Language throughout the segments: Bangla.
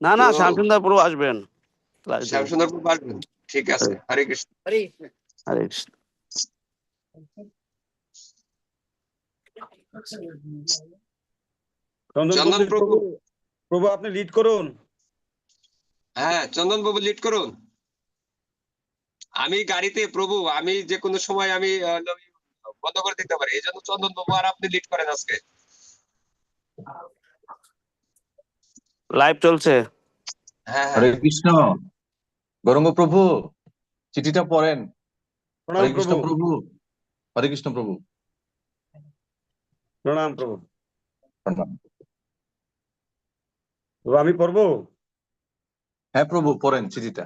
না না শ্যামসুন্দর প্রভু আসবেন। শ্যামসুন্দর প্রভু আসবেন ঠিক আছে। হরে কৃষ্ণ। হরে কৃষ্ণ। চন্দন প্রভু। প্রভু আপনি লিড করুন। হ্যাঁ চন্দন বাবু লিড করুন। আমি গাড়িতে প্রভু আমি যে কোনো সময় আমি বন্ধ করে দিতে পারি। এই জন্য চন্দন বাবু আর আপনি লিড করেন আজকে। লাইভ চলছে। হ্যাঁ হরে হ্যাঁ কৃষ্ণ। গৌরঙ্গ প্রভু চিঠিটা পড়েন। হরে কৃষ্ণ প্রভু। হরে কৃষ্ণ প্রভু। প্রণাম প্রভু। প্রণাম। আমি পড়ব? হ্যাঁ প্রভু পড়েন চিঠিটা।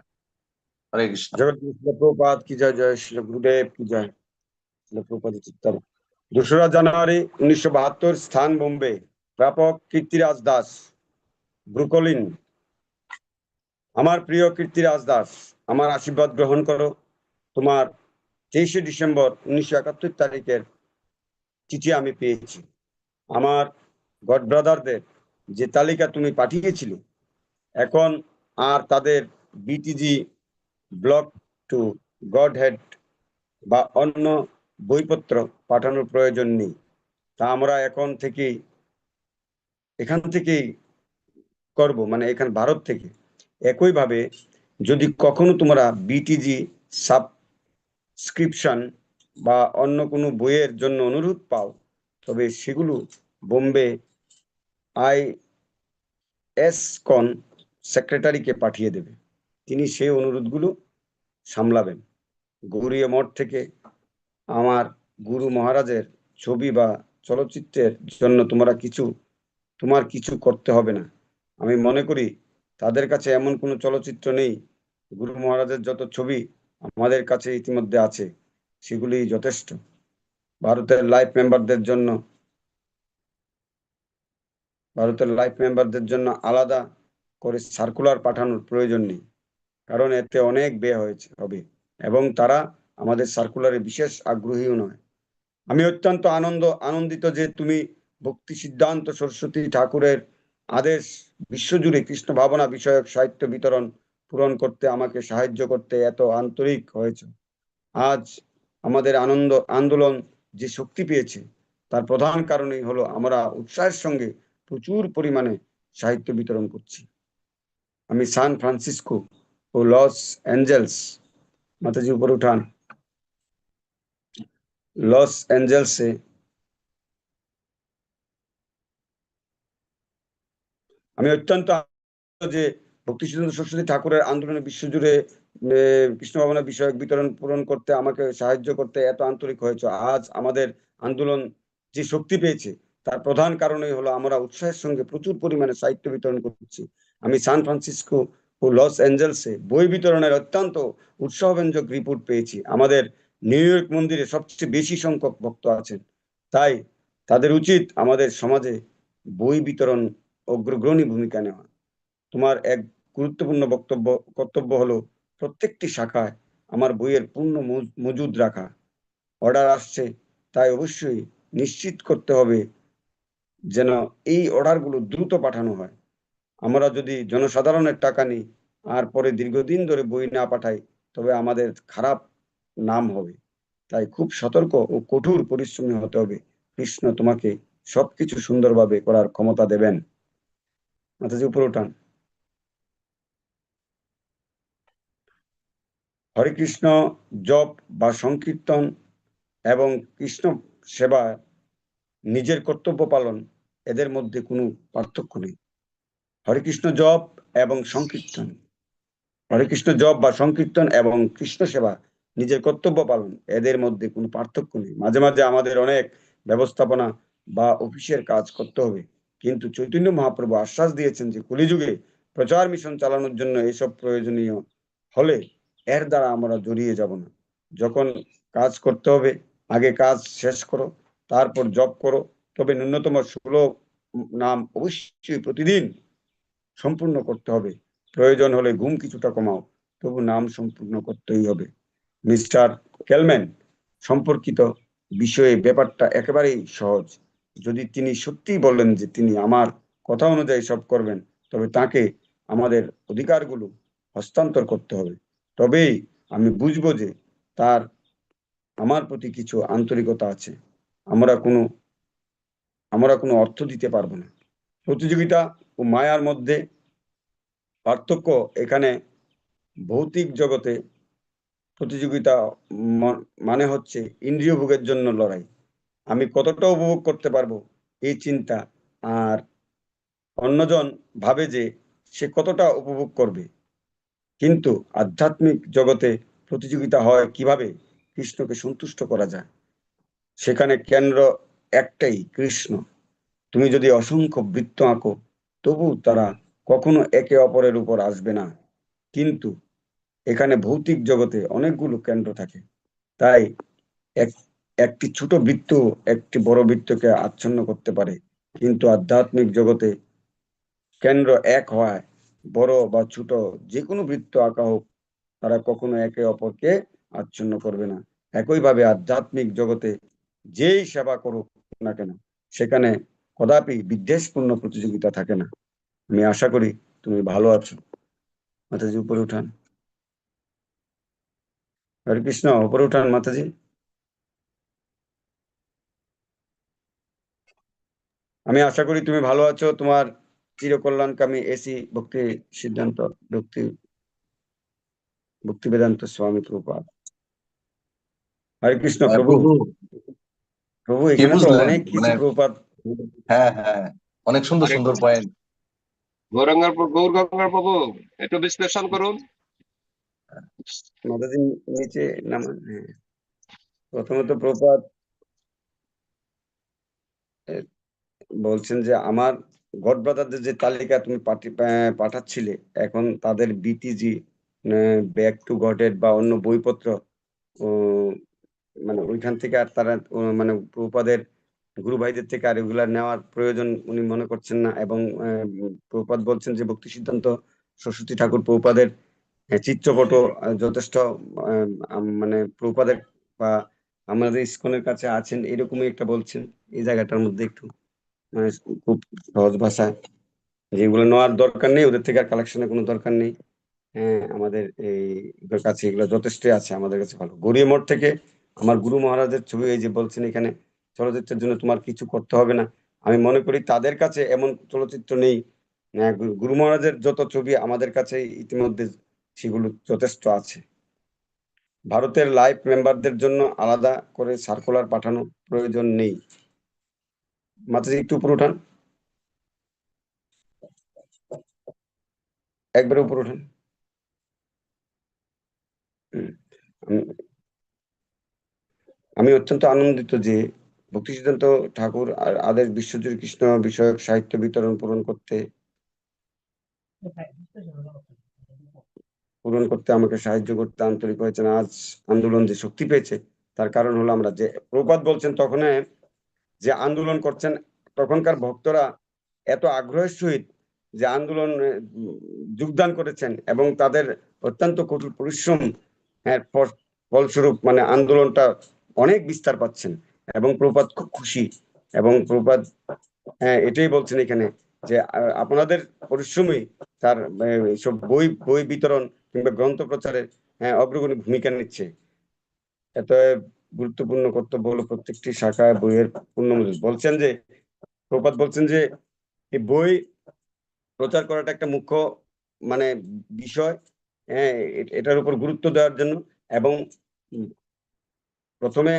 হরে কৃষ্ণ। জগৎ শিল প্রপাত কি জয় জয় শিল গুরুদেব কি জয় শিল প্রপাত চিত্তম। দোসরা জানুয়ারি উনিশশো বাহাত্তর স্থান বোম্বে। প্রাপক কীর্তিরাজ দাস। ব্রুকলিন, আমার প্রিয় কীর্তিরাজ দাস আমার আশীর্বাদ গ্রহণ করো। তোমার তেইশে ডিসেম্বর উনিশশো একাত্তর তারিখের চিঠি আমি পেয়েছি। আমার গড ব্রাদারদের যে তালিকা তুমি পাঠিয়েছিলে, এখন আর তাদের BTG back to god head বা অন্য বইপত্র পাঠানোর প্রয়োজন নেই। তা আমরা এখন থেকেই, এখান থেকেই করব মানে এখান ভারত থেকে, একইভাবে যদি কখনো তোমরা বিটিজি সাবস্ক্রিপশন বা অন্য কোনো বইয়ের জন্য অনুরোধ পাও, তবে সেগুলো বোম্বে আই এস কন সেক্রেটারিকে পাঠিয়ে দেবে। তিনি সেই অনুরোধগুলো সামলাবেন। গৌরীয় মঠ থেকে আমার গুরু মহারাজের ছবি বা চলচ্চিত্রের জন্য তোমরা কিছু, তোমার কিছু করতে হবে না। আমি মনে করি তাদের কাছে এমন কোনো চলচ্চিত্র নেই। গুরু মহারাজের যত ছবি আমাদের কাছে ইতিমধ্যে আছে সেগুলি যথেষ্ট। ভারতের লাইফ মেম্বারদের জন্য, ভারতের লাইফ মেম্বারদের জন্য আলাদা করে সার্কুলার পাঠানোর প্রয়োজন নেই, কারণ এতে অনেক ব্যয় হয়েছে, হবে। এবং তারা আমাদের সার্কুলারে বিশেষ আগ্রহীও নয়। আমি অত্যন্ত আনন্দ, আনন্দিত যে তুমি ভক্তি সিদ্ধান্ত সরস্বতী ঠাকুরের আদেশ বিশ্বজুড়ে কৃষ্ণ ভাবনা বিষয়ক সাহিত্য বিতরণ পূরণ করতে আমাকে সাহায্য করতে এত আন্তরিক হয়েছে। আজ আমাদের আনন্দ, আন্দোলন যে শক্তি পেয়েছে, তার প্রধান কারণই হলো আমরা উৎসাহের সঙ্গে প্রচুর পরিমাণে সাহিত্য বিতরণ করছি। আমি সান ফ্রান্সিসকো ও লস অ্যাঞ্জেলস, মাতাজি উপরে উঠান। লস অ্যাঞ্জেলসে আমি অত্যন্ত যে ভক্তি সিদ্ধান্ত সরস্বতী ঠাকুরের আন্দোলনে বিশ্বজুড়ে কৃষ্ণ ভাবনা বিষয়ক বিতরণ পূরণ করতে, আমাকে সাহায্য করতে এত আন্তরিক হয়েছে। আজ আমাদের আন্দোলন যে শক্তি পেয়েছে, তার প্রধান কারণই হলো আমরা উৎসাহের সঙ্গে প্রচুর পরিমাণে সাহিত্য বিতরণ করছি। আমি সান ফ্রান্সিসকো ও লস অ্যাঞ্জেলসে বই বিতরণের অত্যন্ত উৎসাহব্যঞ্জক রিপোর্ট পেয়েছি। আমাদের নিউ ইয়র্ক মন্দিরে সবচেয়ে বেশি সংখ্যক ভক্ত আছেন। তাই তাদের উচিত আমাদের সমাজে বই বিতরণ অগ্রগ্রণী ভূমিকা নেওয়া। তোমার এক গুরুত্বপূর্ণ বক্তব্য, কর্তব্য হলো প্রত্যেকটি শাখায় আমার বইয়ের পূর্ণ মজ- মজুদ রাখা। অর্ডার আসছে, তাই অবশ্যই নিশ্চিত করতে হবে যেন এই অর্ডারগুলো দ্রুত পাঠানো হয়। আমরা যদি জনসাধারণের টাকা নিই, আর পরে দীর্ঘদিন ধরে বই না পাঠাই, তবে আমাদের খারাপ নাম হবে। তাই খুব সতর্ক ও কঠোর পরিশ্রমী হতে হবে। কৃষ্ণ তোমাকে সবকিছু সুন্দরভাবে করার ক্ষমতা দেবেন। মাতাজি উপরে উঠান। হরে কৃষ্ণ, জপ বা সংকীর্তন এবং কৃষ্ণ সেবা নিজের কর্তব্য পালন, এদের মধ্যে কোনো পার্থক্য নেই। হরে কৃষ্ণ জপ এবং সংকীর্তন। হরে কৃষ্ণ জপ বা সংকীর্তন এবং কৃষ্ণ সেবা নিজের কর্তব্য পালন, এদের মধ্যে কোনো পার্থক্য নেই। মাঝে মাঝে আমাদের অনেক ব্যবস্থাপনা বা অফিসের কাজ করতে হবে। কিন্তু চৈতন্য মহাপ্রভু আশ্বাস দিয়েছেন যে কলিযুগে প্রচার মিশন চালানোর জন্য এসব প্রয়োজনীয় হলে এর দ্বারা আমরা জড়িয়ে যাব না। যখন কাজ করতে হবে, আগে কাজ শেষ করো, তারপর জব করো। তবে ন্যূনতম ষোলো নাম অবশ্যই প্রতিদিন সম্পূর্ণ করতে হবে। প্রয়োজন হলে ঘুম কিছুটা কমাও, তবু নাম সম্পূর্ণ করতেই হবে। মিস্টার কেলম্যান, সম্পর্কিত বিষয়ে ব্যাপারটা একেবারেই সহজ। যদি তিনি সত্যিই বললেন যে তিনি আমার কথা অনুযায়ী সব করবেন, তবে তাকে আমাদের অধিকারগুলো হস্তান্তর করতে হবে। তবেই আমি বুঝব যে তার, আমার প্রতি কিছু আন্তরিকতা আছে। আমরা কোনো আমরা কোনো অর্থ দিতে পারব না। প্রতিযোগিতা ও মায়ার মধ্যে পার্থক্য এখানে ভৌতিক জগতে প্রতিযোগিতা মানে হচ্ছে ইন্দ্রিয় ভোগের জন্য লড়াই। আমি কতটা উপভোগ করতে পারব? এই চিন্তা। আর অন্যজন ভাবে যে সে কতটা উপভোগ করবে। কিন্তু আধ্যাত্মিক জগতে প্রতিযোগিতা হয় কীভাবে? কৃষ্ণকে সন্তুষ্ট করা যায়। সেখানে কেন্দ্র একটাই, কৃষ্ণ। তুমি যদি অসংখ্য বৃত্ত আঁকো, তবু তারা কখনো একে অপরের উপর আসবে না। কিন্তু এখানে ভৌতিক জগতে অনেকগুলো কেন্দ্র থাকে। তাই এক একটি ছোট বৃত্ত একটি বড় বৃত্তকে আচ্ছন্ন করতে পারে। কিন্তু আধ্যাত্মিক জগতে কেন্দ্র এক হয় বড় বা ছোট যে কোনো বৃত্ত আঁকা হোক, তারা কখনো একে অপরকে আচ্ছন্ন করবে না। একইভাবে আধ্যাত্মিক জগতে যেই সেবা করুক না কেন, সেখানে কদাপি বিদ্বেষপূর্ণ প্রতিযোগিতা থাকে না। আমি আশা করি তুমি ভালো আছো। মাতাজি, উপরে উঠান। হরে কৃষ্ণ, উপরে উঠান মাতাজি। আমি আশা করি তুমি ভালো আছো। তোমার চিরকল্যাণকামী এসি ভক্তি সিদ্ধান্ত ভক্তি ভক্তি বেদান্ত স্বামী প্রভুপাদ। হরে কৃষ্ণ হ্যাঁ, প্রভু। প্রভু। এখানে তো অনেক কিছু মানে- হ্যাঁ হ্যাঁ অনেক সুন্দর সুন্দর পয়েন্ট গৌরাঙ্গার গৌর গঙ্গার প্রভু একটু বিশ্লেষণ করুন। মাতাজি নিচে নামান হ্যাঁ। প্রথমত প্রপাত বলছেন যে, আমার গড ব্রাদারদের যে তালিকা তুমি পাঠি- পাঠাচ্ছিলে, এখন তাদের বিটিজি ব্যাক টু গডেড বা অন্য বইপত্র মানে ওইখান থেকে আর তারা মানে প্রপাদের গুরু ভাইদের থেকে আর এগুলা নেওয়ার প্রয়োজন উনি মনে করছেন না এবং প্রপাত বলছেন যে, ভক্তি সিদ্ধান্ত সরস্বতী ঠাকুর প্রপাদের চিত্রপট যথেষ্ট মানে প্রপাদের বা আমাদের ইস্কনের কাছে আছেন, এরকমই একটা বলছেন, এই জায়গাটার মধ্যে একটু। মানে খুব সহজ ভাষায় যেগুলো নেওয়ার দরকার নেই, ওদের থেকে আর কালেকশনের কোনো দরকার নেই। হ্যাঁ আমাদের এই কাছে এগুলো যথেষ্টই আছে আমাদের কাছে ভালো। গড়িয়া মোড় থেকে আমার গুরু মহারাজের ছবি এই যে বলছেন এখানে, চলচ্চিত্রের জন্য তোমার কিছু করতে হবে না। আমি মনে করি তাদের কাছে এমন চলচ্চিত্র নেই। গুরু মহারাজের যত ছবি আমাদের কাছে ইতিমধ্যে সেগুলো যথেষ্ট আছে। ভারতের লাইভ মেম্বারদের জন্য আলাদা করে সার্কুলার পাঠানো প্রয়োজন নেই। মাতাজি একটু উপর উঠান। একবারে উপর উঠান। আমি- আমি অত্যন্ত আনন্দিত যে ভক্তি সিদ্ধান্ত ঠাকুর আর আদেশ বিশ্বজুড়ে কৃষ্ণ বিষয়ক সাহিত্য বিতরণ পূরণ করতে পূরণ করতে আমাকে সাহায্য করতে আন্তরিক হয়েছেন। আজ আন্দোলন যে শক্তি পেয়েছে, তার কারণ হলো আমরা যে প্রপাত বলছেন তখন যে আন্দোলন করছেন, তখনকার ভক্তরা এত আগ্রহের সহিত যে আন্দোলন যোগদান করেছেন এবং তাদের অত্যন্ত কঠোর পরিশ্রম ফল- ফলস্বরূপ মানে আন্দোলনটা অনেক বিস্তার পাচ্ছেন এবং প্রপাত খুব খুশি এবং প্রপাত হ্যাঁ এটাই বলছেন এখানে যে আপনাদের পরিশ্রমই তার সব বই বই বিতরণ কিংবা গ্রন্থ প্রচারে হ্যাঁ অগ্রগণী ভূমিকা নিচ্ছে। এত গুরুত্বপূর্ণ কর্তব্য হলো প্রত্যেকটি শাখায় বইয়ের পূর্ণ বলছেন যে প্রপাত বলছেন যে, এই বই প্রচার করাটা একটা মুখ্য মানে বিষয়। হ্যাঁ এটার উপর গুরুত্ব দেওয়ার জন্য এবং প্রথমে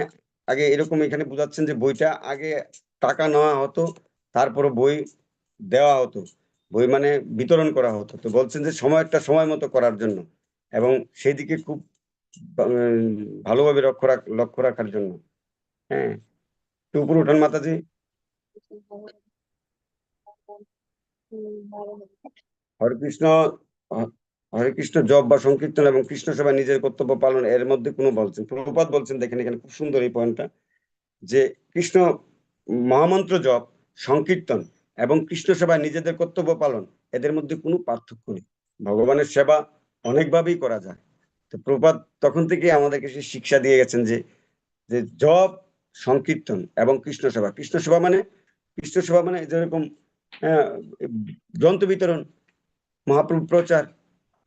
আগে এরকম এখানে বোঝাচ্ছেন যে, বইটা আগে টাকা নেওয়া হতো তারপরে বই দেওয়া হতো। বই মানে বিতরণ করা হতো। তো বলছেন যে, সময়টা সময় মতো করার জন্য এবং সেই দিকে খুব ভালোভাবে লক্ষ্য রাখ, লক্ষ্য রাখার জন্য। হ্যাঁ। একটু উপরে উঠান মাতাজি। হরে কৃষ্ণ হরে কৃষ্ণ জপ বা সংকীর্তন এবং কৃষ্ণ সেবা নিজের কর্তব্য পালন, এর মধ্যে কোনো বলছেন প্রভুপাত বলছেন, দেখেন এখানে খুব সুন্দর এই পয়েন্টটা যে কৃষ্ণ মহামন্ত্র জপ, সংকীর্তন এবং কৃষ্ণ সেবা নিজেদের কর্তব্য পালন, এদের মধ্যে কোনো পার্থক্য নেই। ভগবানের সেবা অনেকভাবেই করা যায়। তো প্রপাত তখন থেকে আমাদেরকে সে শিক্ষা দিয়ে গেছেন যে যে জপ সংকীর্তন এবং কৃষ্ণ সেবা কৃষ্ণ সেবা মানে কৃষ্ণ সেবা মানে যেরকম আহ, গ্রন্থ বিতরণ মহাপ্রভু প্রচার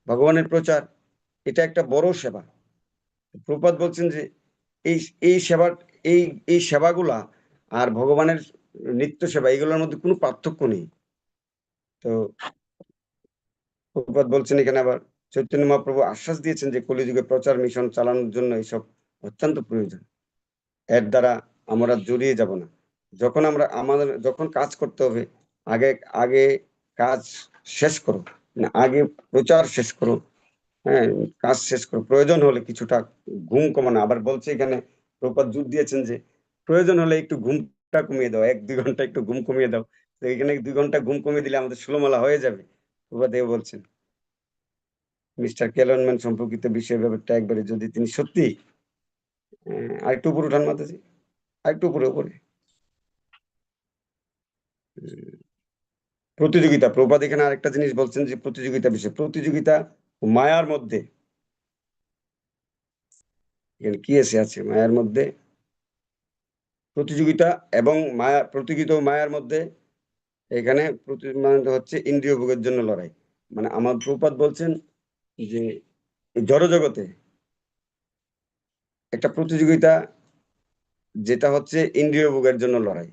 ভগবানের প্রচার এটা একটা বড় সেবা। প্রপাত বলছেন যে এই এই সেবা এই এই সেবাগুলা আর ভগবানের নিত্য সেবা এগুলোর মধ্যে কোনো পার্থক্য নেই। তো প্রপাত বলছেন এখানে আবার চৈতন্য মহাপ্রভু আশ্বাস দিয়েছেন যে কলিযুগে প্রচার মিশন চালানোর জন্য এইসব অত্যন্ত প্রয়োজন। এর দ্বারা আমরা জড়িয়ে যাব না। যখন আমরা আমাদের, যখন কাজ করতে হবে, আগে আগে কাজ শেষ করো মানে আগে প্রচার শেষ করো হ্যাঁ কাজ শেষ করো। প্রয়োজন হলে কিছুটা ঘুম কমানো। আবার বলছে এখানে প্রপাত জোর দিয়েছেন যে প্রয়োজন হলে একটু ঘুমটা কমিয়ে দাও, এক, দুই ঘণ্টা একটু ঘুম কমিয়ে দাও। তো এখানে দুই ঘণ্টা ঘুম কমিয়ে দিলে আমাদের ষোলোমালা হয়ে যাবে। প্রপাত বলছেন। মিস্টার কেলনম্যান সম্পর্কিত বিষয় ব্যাপারটা একবারে যদি তিনি সত্যি আরেকটু উপরে উঠান মাতাজি, আরেকটু উপরে উপরে। প্রতিযোগিতা প্রপাত এখানে আরেকটা জিনিস বলছেন যে প্রতিযোগিতা বিষয়, প্রতিযোগিতা মায়ার মধ্যে কি এসে আছে? মায়ার মধ্যে প্রতিযোগিতা এবং মায়া, প্রতিযোগিতা মায়ার মধ্যে এখানে মানে হচ্ছে ইন্দ্রিয় ভোগের জন্য লড়াই। মানে আমার প্রপাত বলছেন যে জড়জগতে একটা প্রতিযোগিতা যেটা হচ্ছে ইন্দ্রিয় ভোগের জন্য লড়াই।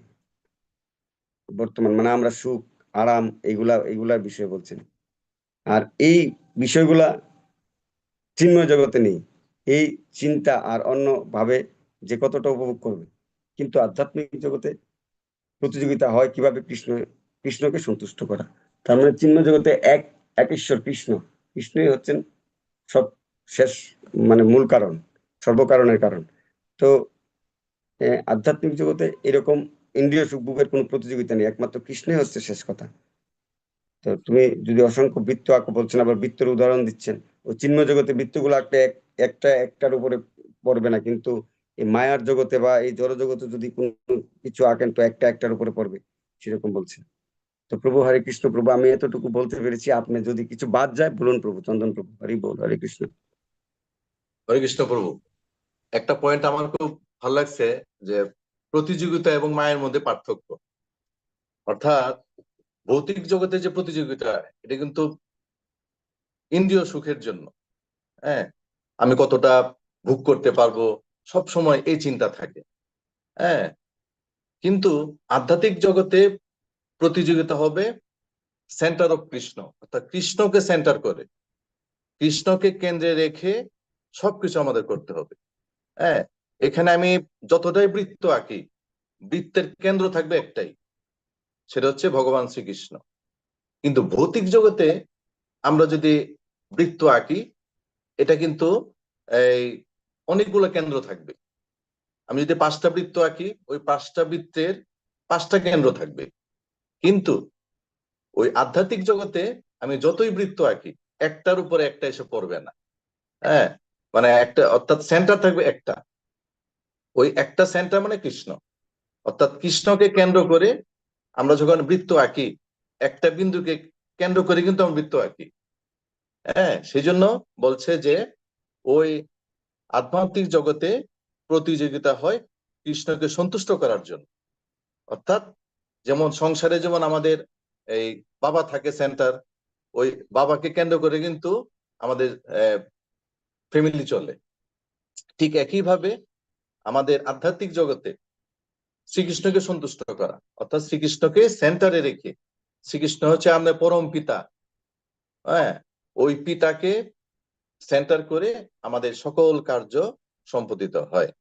বর্তমান মানে আমরা সুখ, আরাম এগুলা, এগুলার বিষয়ে বলছেন। আর এই বিষয়গুলা চিন্ময় জগতে নেই। এই চিন্তা আর অন্য ভাবে যে কতটা উপভোগ করবে। কিন্তু আধ্যাত্মিক জগতে প্রতিযোগিতা হয় কীভাবে কৃষ্ণ, কৃষ্ণকে সন্তুষ্ট করা। তার মানে চিহ্ন জগতে এক এক ঈশ্বর কৃষ্ণ। কৃষ্ণই হচ্ছেন সব শেষ মানে মূল কারণ, সর্বকারণের কারণ। তো আধ্যাত্মিক জগতে এরকম ইন্দ্রিয় সুখ ভোগের কোনো প্রতিযোগিতা নেই, একমাত্র কৃষ্ণই হচ্ছে শেষ কথা। তো তুমি যদি অসংখ্য বৃত্ত আঁকো বলছেন, আবার বৃত্তের উদাহরণ দিচ্ছেন ওই চিহ্ন জগতে বৃত্তগুলো আঁকলে এক, একটা, একটার উপরে পড়বে না, কিন্তু এই মায়ার জগতে বা এই জড় জগতে যদি কোনো কিছু আঁকেন, তো একটা, একটার উপরে পড়বে, সেরকম বলছেন। তো প্রভু হরে কৃষ্ণ, প্রভু, আমি এতটুকু বলতে পেরেছি, আপনি যদি কিছু বাদ যায়, বলুন প্রভু, চন্দন প্রভু, হরি বল, হরে কৃষ্ণ। হরে কৃষ্ণ প্রভু, একটা পয়েন্ট আমার খুব ভালো লাগছে যে প্রতিযোগিতা এবং মায়ের মধ্যে পার্থক্য। অর্থাৎ ভৌতিক জগতে যে প্রতিযোগিতা, এটা কিন্তু ইন্দ্রিয় সুখের জন্য। হ্যাঁ আমি কতটা ভোগ করতে পারব সব সময় এই চিন্তা থাকে। হ্যাঁ কিন্তু আধ্যাত্মিক জগতে প্রতিযোগিতা হবে সেন্টার অফ কৃষ্ণ। অর্থাৎ কৃষ্ণকে সেন্টার করে। কৃষ্ণকে কেন্দ্রে রেখে সবকিছু আমাদের করতে হবে। হ্যাঁ এখানে আমি যতটাই বৃত্ত আঁকি, বৃত্তের কেন্দ্র থাকবে একটাই, সেটা হচ্ছে ভগবান শ্রীকৃষ্ণ। কিন্তু ভৌতিক জগতে আমরা যদি বৃত্ত আঁকি, এটা কিন্তু এই অনেকগুলো কেন্দ্র থাকবে। আমি যদি পাঁচটা বৃত্ত আঁকি, ওই পাঁচটা বৃত্তের পাঁচটা কেন্দ্র থাকবে। কিন্তু ওই আধ্যাত্মিক জগতে আমি যতই বৃত্ত আঁকি, একটার উপরে একটা এসে পড়বে না। হ্যাঁ? মানে একটা, অর্থাৎ সেন্টার থাকবে একটা। ওই একটা সেন্টার মানে কৃষ্ণ। অর্থাৎ কৃষ্ণকে কেন্দ্র করে আমরা যখন বৃত্ত আঁকি, একটা বিন্দুকে কেন্দ্র করে কিন্তু আমরা বৃত্ত আঁকি। হ্যাঁ? সেই জন্য বলছে যে ওই আধ্যাত্মিক জগতে প্রতিযোগিতা হয় কৃষ্ণকে সন্তুষ্ট করার জন্য। অর্থাৎ যেমন সংসারে যেমন আমাদের এই বাবা থাকে সেন্টার ওই বাবাকে কেন্দ্র করে কিন্তু আমাদের ফ্যামিলি চলে। ঠিক একইভাবে আমাদের আধ্যাত্মিক জগতে শ্রীকৃষ্ণকে সন্তুষ্ট করা, অর্থাৎ শ্রীকৃষ্ণকে সেন্টারে রেখে, শ্রীকৃষ্ণ হচ্ছে আমাদের পরম পিতা। হ্যাঁ ওই পিতাকে সেন্টার করে আমাদের সকল কার্য সম্পাদিত হয়।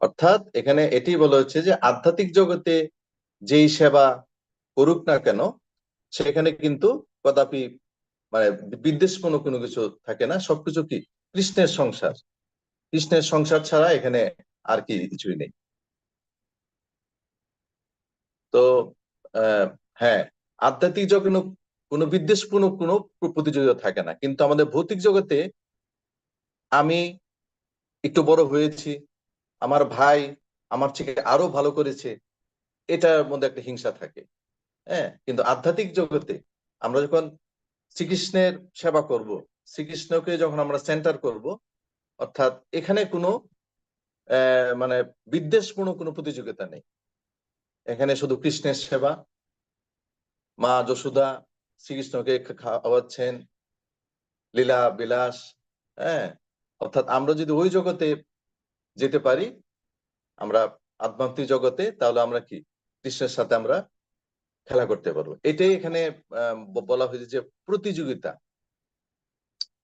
অর্থাৎ এখানে এটি বলা হচ্ছে যে আধ্যাত্মিক জগতে যেই সেবা করুক না কেন, সেখানে কিন্তু কদাপি মানে বিদ্বেষ কোনো কিছু থাকে না। সবকিছু কি? কৃষ্ণের সংসার। কৃষ্ণের সংসার ছাড়া এখানে আর কি কিছুই নেই। তো হ্যাঁ আধ্যাত্মিক জগতে কোনো কোনো বিদ্বেষপূর্ণ কোনো প্রতিযোগিতা থাকে না। কিন্তু আমাদের ভৌতিক জগতে আমি একটু বড় হয়েছি, আমার ভাই আমার থেকে আরও ভালো করেছে এটার মধ্যে একটা হিংসা থাকে। হ্যাঁ? কিন্তু আধ্যাত্মিক জগতে আমরা যখন শ্রীকৃষ্ণের সেবা করব, শ্রীকৃষ্ণকে যখন আমরা সেন্টার করব, অর্থাৎ এখানে কোনো মানে বিদ্বেষপূর্ণ কোনো প্রতিযোগিতা নেই। এখানে শুধু কৃষ্ণের সেবা, মা যশোদা শ্রীকৃষ্ণকে খাওয়াচ্ছেন, লীলা বিলাস হ্যাঁ? অর্থাৎ আমরা যদি ওই জগতে যেতে পারি, আমরা আধ্যাত্মিক জগতে, তাহলে আমরা কি? কৃষ্ণের সাথে আমরা খেলা করতে পারব। এটাই এখানে বলা হয়েছে যে প্রতিযোগিতা।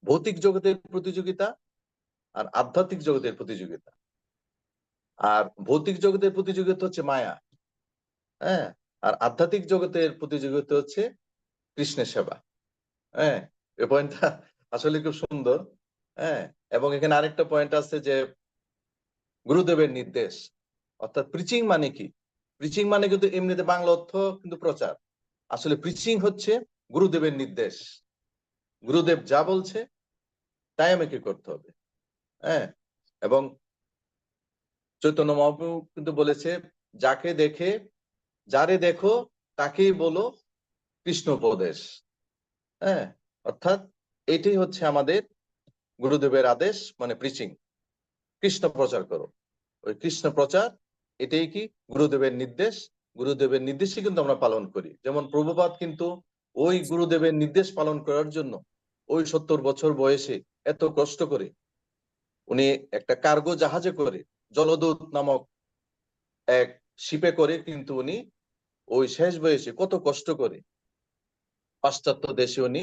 ভৌতিক জগতের প্রতিযোগিতা আর আধ্যাত্মিক জগতের প্রতিযোগিতা। আর ভৌতিক জগতের প্রতিযোগিতা হচ্ছে মায়া হ্যাঁ? আর আধ্যাত্মিক জগতের প্রতিযোগিতা হচ্ছে কৃষ্ণের সেবা হ্যাঁ? এই পয়েন্টটা আসলে খুব সুন্দর হ্যাঁ? এবং এখানে আরেকটা পয়েন্ট আছে যে গুরুদেবের নির্দেশ, অর্থাৎ প্রিচিং মানে কি? প্রিচিং মানে কিন্তু এমনিতে বাংলা অর্থ কিন্তু প্রচার। আসলে প্রিচিং হচ্ছে গুরুদেবের নির্দেশ। গুরুদেব যা বলছে, তাই আমাকে করতে হবে। হ্যাঁ? এবং চৈতন্য মহাপ্রভু কিন্তু বলেছে, যাকে দেখে, যারে দেখো, তাকেই বলো কৃষ্ণ উপদেশ। হ্যাঁ? অর্থাৎ এটাই হচ্ছে আমাদের গুরুদেবের আদেশ মানে প্রিচিং কৃষ্ণ প্রচার করো। ওই কৃষ্ণ প্রচার এটাই কি? গুরুদেবের নির্দেশ। গুরুদেবের নির্দেশই কিন্তু আমরা পালন করি। যেমন প্রভুপাত কিন্তু ওই গুরুদেবের নির্দেশ পালন করার জন্য ওই সত্তর বছর বয়সে এত কষ্ট করে উনি একটা কার্গো জাহাজে করে জলদূত নামক এক শিপে করে কিন্তু উনি ওই শেষ বয়সে কত কষ্ট করে পাশ্চাত্য দেশে উনি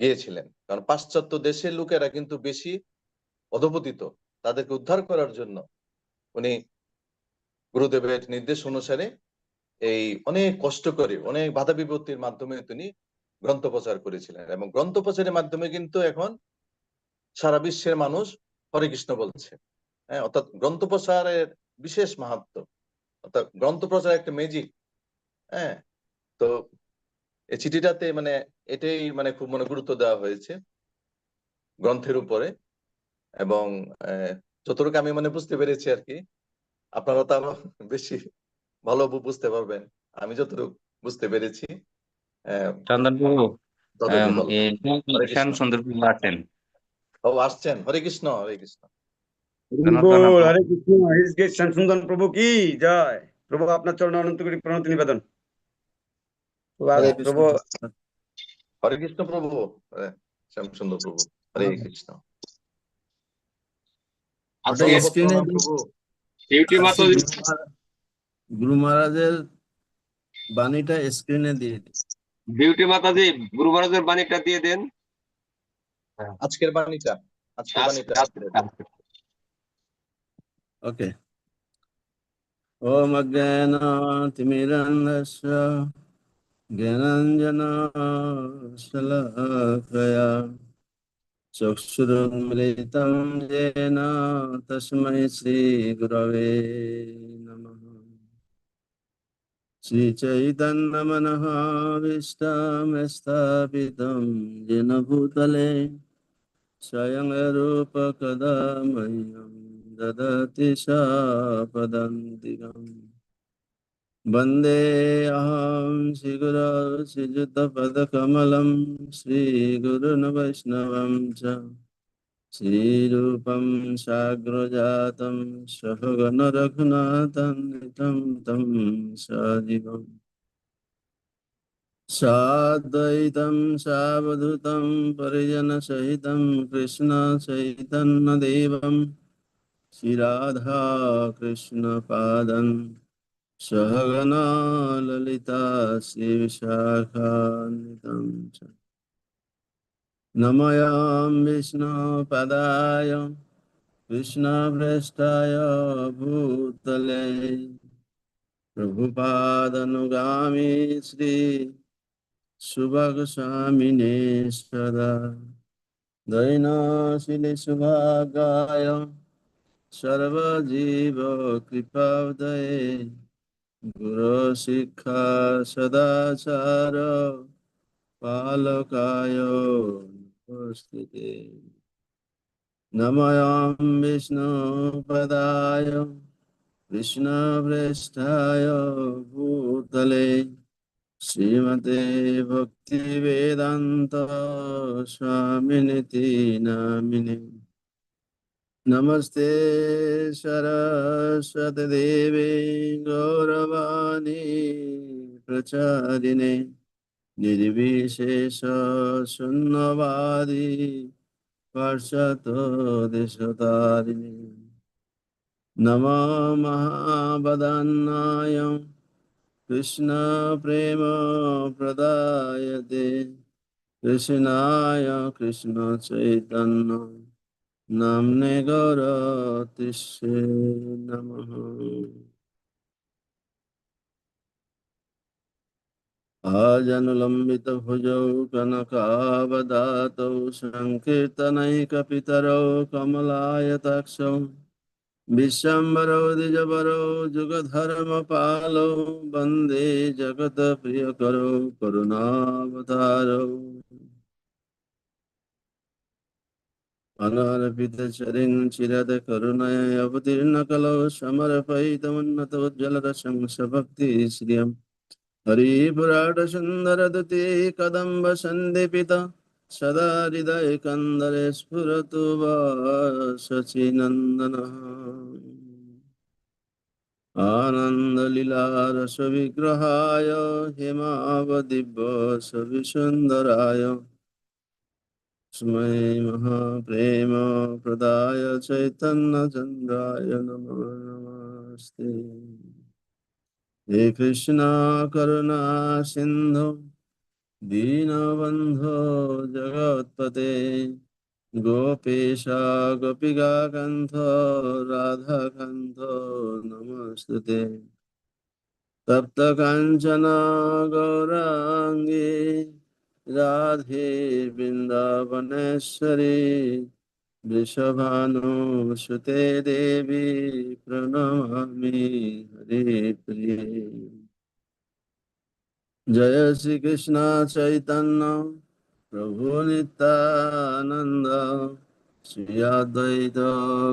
গিয়েছিলেন। কারণ পাশ্চাত্য দেশের লোকেরা কিন্তু বেশি অধপতিত। তাদেরকে উদ্ধার করার জন্য উনি গুরুদেবের নির্দেশ অনুসারে এই অনেক কষ্ট করে, অনেক বাধা বিপত্তির মাধ্যমে তিনি গ্রন্থ প্রচার করেছিলেন এবং গ্রন্থ প্রচারের মাধ্যমে কিন্তু এখন সারা বিশ্বের মানুষ হরে কৃষ্ণ বলছে। হ্যাঁ অর্থাৎ গ্রন্থ প্রচারের বিশেষ মাহাত্ম, অর্থাৎ গ্রন্থ প্রচার একটা ম্যাজিক হ্যাঁ তো এই চিঠিটাতে মানে এটাই মানে খুব মানে গুরুত্ব দেওয়া হয়েছে গ্রন্থের উপরে এবং যতটুকু আমি মানে বুঝতে পেরেছি আর কি আপনারা তো আরও বেশি ভালো বুঝতে পারবেন। আমি যতটুকু বুঝতে পেরেছি চন্দনবাবু সুন্দর আছেন। ও আসছেন। হরে কৃষ্ণ হরে কৃষ্ণ। সনাতন বল, আপু। হরে কৃষ্ণ হিজ প্রভু কি? জয়। প্রভু আপনার চরণ অনন্ত কোটি প্রণতি নিবেদন। প্রভু, হরে কৃষ্ণ। প্রভু। শ্যাম সুন্দর প্রভু। হরে কৃষ্ণ। স্ক্রিনে ডিউটি মাত্র গুরু মহারাজ- গুরু মহারাজের বাণীটা স্ক্রিনে দিয়ে দিন। ডিউটি মাতাজি গুরু মহারাজের বাণীটা দিয়ে দেন। আজকের বাণীটা আজকের আজ- বাণীটা। ওকে। ওম অজ্ঞানাতিমিরন্ধস্য জ্ঞানাঞ্জনশলাকয়া चक्षुरुन्मृतं येन तस्मै श्रीगुरवे नमः। श्रीचैतन्यमनः विष्टामस्थापितं येन भूतले स्वयं रूपकदा ददति सा अहं श्रीगुरो श्रीयुतपदकमलं श्रीगुरुन् वैष्णवं च श्रीरूपं साग्रजातं सहगणरघुनाथं नितं तं सजीवम् साद्वैतं सावधूतं परिजनसहितं कृष्णचैतन्यदेवं श्रीराधा कृष्णपादं सहगना ललिता श्रीविशाखान्वितं च। नमयां विष्णुपदाय कृष्णभ्रष्टाय भूतले। प्रभुपादनुगामी श्री सुभगस्वामिने सदा। ગુરુ શિખા સદાચાર પાલકાયો નમસ્તે નમયામ વિષ્ણુ પદાય વિષ્ણુ પ્રેષ્ઠાય ભૂતલે શ્રીમતે ભક્તિ વેદાંત સ્વામિનિતિ નામિની नमस्ते सरस्वतदेवे गौरवाणी प्रचारिणे निर्विशेषशून्यवादी पार्श्वतोदिशतारिणे नमो महावदान्नाय कृष्णप्रेमप्रदायते। कृष्णाय चैतन्य नाम्ने गौरातिष्ये नमः। आजनुलम्बितभुजौ कनकावदातौ सङ्कीर्तनैकपितरौ कमलायताक्षौ विश्वम्बरौ द्विजवरौ जुगधर्मपालौ वंदे जगत्प्रियकरौ करुणावतारौ। అగారపితరించిరద కరుణయ అవతీర్ణ కలౌ శమరపైతమున్నతోజ్వలర శంసభక్తి శ్రియం హరిపురాట సుందరదుతి కదంబ సంధిపిత సదా హృదయ కందరే స్ఫురతు శచినందన ఆనందలీలారస విగ్రహాయ హిమావదివ్య సవిసుందరాయ स्मै महाप्रेम प्रदाय चैतन्यचन्द्राय नमो नमस्ते हे कृष्णा करुणा सिन्धु दीनबन्धो जगत्पते गोपेशा गोपिकान्त राधाकान्त नमस्तुते तप्तकाञ्चन गौराङ्गी राधे वृन्दावनेश्वरी वृषभानुसुते देवी प्रणमामि हरिप्रिये जय श्रीकृष्ण चैतन्य प्रभु नित्यानन्द श्री अद्वैत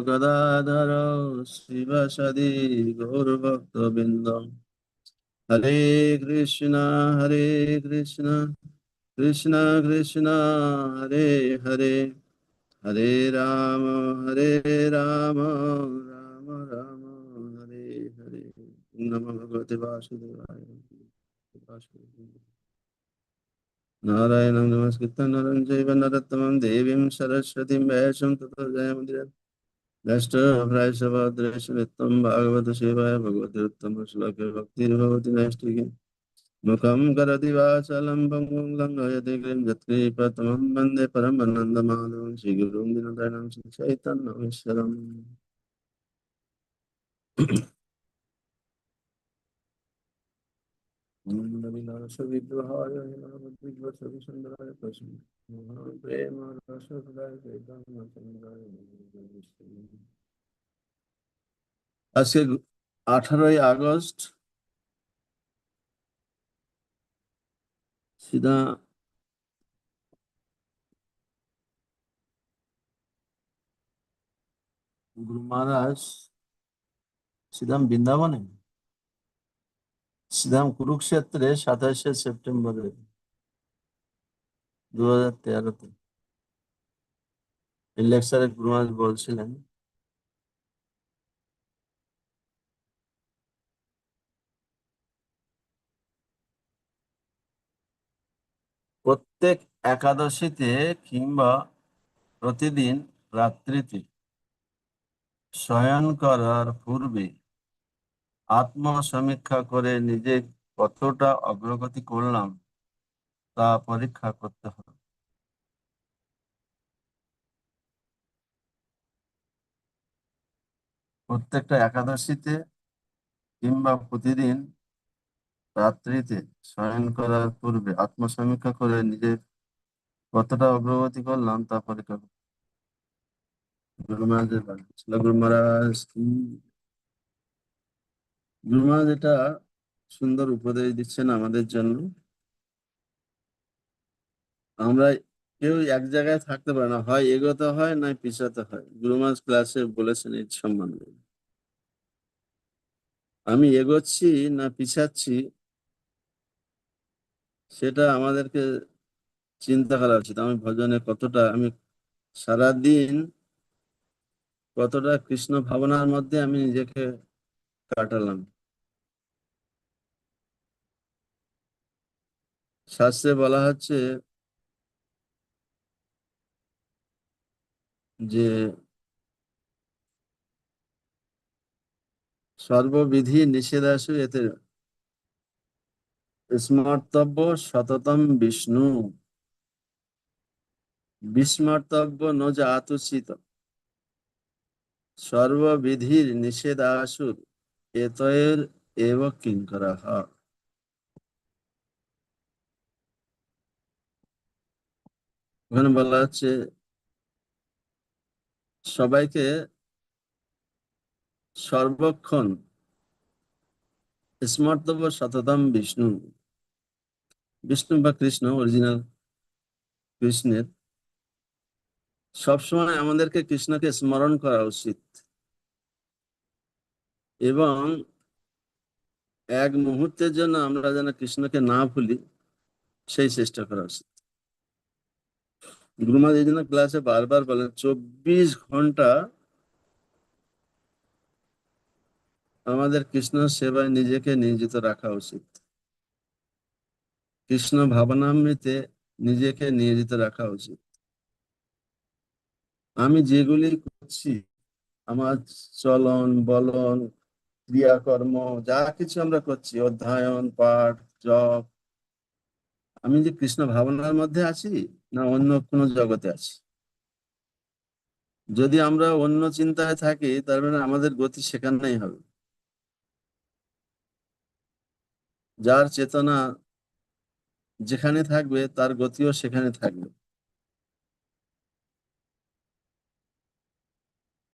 गदाधर शिवसदि गौरभक्तवृन्द हरे कृष्ण हरे कृष्ण कृष्ण कृष्ण हरे हरे हरे राम हरे राम राम राम हरे हरे नमः भगवते वासुदेवाय वासुदेवाय। नारायणं नमस्कृत्य नरं चैव नरोत्तमं देवीं सरस्वतीं वैशं ततो जयमुदीरये राष्ट्रभ्रायसभद्रेश नित्यं भागवत सेवाय भगवते उत्तमश्लोके भक्तिर्भवति नैष्टिके முகம் கரதிவாசலம் பங்கும் லங்கயதி கிரீம் ஜத்கிரீபத்மம் வந்தே பரமானந்த மாதவம் ஸ்ரீ குரும் தினதனம் ஸ்ரீ சைத்தன்யம் আজকে আঠারোই আগস্ট সিধা গুরু মহারাজ সিধাম বৃন্দাবনে সিধাম কুরুক্ষেত্রে সাতাশে সেপ্টেম্বরে দু হাজার তেরোতে। এই লেকচারে গুরু বলছিলেন প্রত্যেক একাদশীতে কিংবা প্রতিদিন রাত্রিতে শয়ন করার পূর্বে আত্ম সমীক্ষা করে নিজে কতটা অগ্রগতি করলাম তা পরীক্ষা করতে হবে। প্রত্যেকটা একাদশীতে কিংবা প্রতিদিন রাত্রিতে শয়ন করার পূর্বে আত্মসমীক্ষা করে নিজের কতটা অগ্রগতি করলাম, তা করতে গুরু মহারাজের বাণী ছিল গুরু মহারাজ কি? গুরু মহারাজ এটা সুন্দর উপদেশ দিচ্ছেন আমাদের জন্য। আমরা কেউ এক জায়গায় থাকতে পারে না, হয় এগোতে হয় না পিছাতে হয়। গুরু মহারাজ ক্লাসে বলেছেন এই সম্বন্ধে আমি এগোচ্ছি না পিছাচ্ছি সেটা আমাদেরকে চিন্তা করা উচিত। আমি ভজনে কতটা, আমি সারাদিন কতটা কৃষ্ণ ভাবনার মধ্যে আমি নিজেকে কাটালাম। শাস্ত্রে বলা হচ্ছে যে, সর্ববিধি নিষেধাসু এতে স্মর্তব্য সততম বিষ্ণু। বিস্মর্তব্য ন জাতুচিত সর্ববিধির নিষেধাসুর এতয়ের এব কিঙ্করঃ ওখানে বলা হচ্ছে, সবাইকে সর্বক্ষণ স্মার্তব্য শততম বিষ্ণু। বিষ্ণু বা কৃষ্ণ অরিজিনাল কৃষ্ণের, সবসময় আমাদেরকে কৃষ্ণকে স্মরণ করা উচিত। এবং এক মুহূর্তের জন্য আমরা যেন কৃষ্ণকে না ভুলি, সেই চেষ্টা করা উচিত। গুরুমাদ এই জন্য ক্লাসে বারবার বলেন, চব্বিশ ঘণ্টা আমাদের কৃষ্ণ সেবায় নিজেকে নিয়োজিত রাখা উচিত। কৃষ্ণ ভাবনামৃতে নিজেকে নিয়োজিত রাখা উচিত। আমি যেগুলি করছি, আমার চলন, বলন, ক্রিয়াকর্ম, যা কিছু আমরা করছি, অধ্যয়ন, পাঠ, জপ, আমি যে কৃষ্ণ ভাবনার মধ্যে আছি না অন্য কোনো জগতে আছি? যদি আমরা অন্য চিন্তায় থাকি, তার মানে আমাদের গতি সেখানেই হবে। যার চেতনা যেখানে থাকবে তার গতিও সেখানে থাকবে।